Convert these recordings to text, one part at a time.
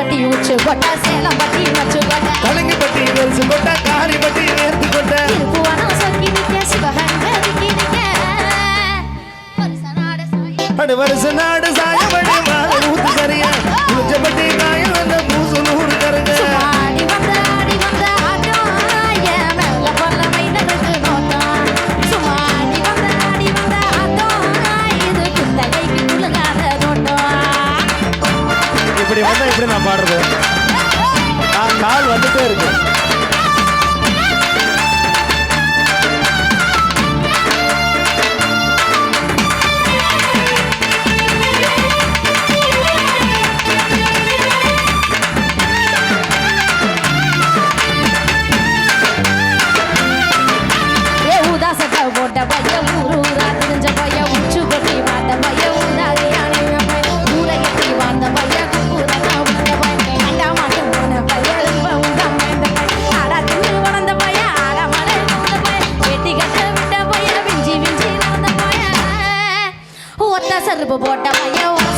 பட்டி உச்சு கொட்டா சேலம் பட்டி மச்சு கொட்டா. கலங்கு பட்டி வெரிசு கொட்டா காரி பட்டி நேர்த்து கொட்டா. திருப்புவனம் சொல்லி நிக்க சிவகங்க நிக்க வருஷ நாடு வருஷ இப்படி வந்தால் இப்படி நான் பாடுறது. கால் வந்துட்டே இருக்கு. கசருப்பு போட்ட பையன்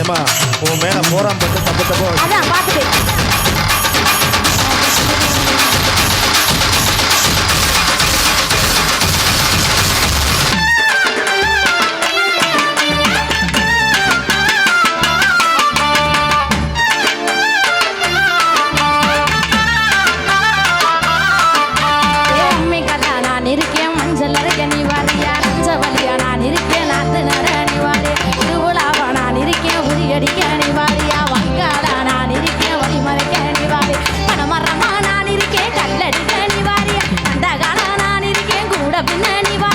ஏமா உன் மேல போராம் பட்டு தப்பு தப்பு. அதான் பாத்துட்டு love in anyone.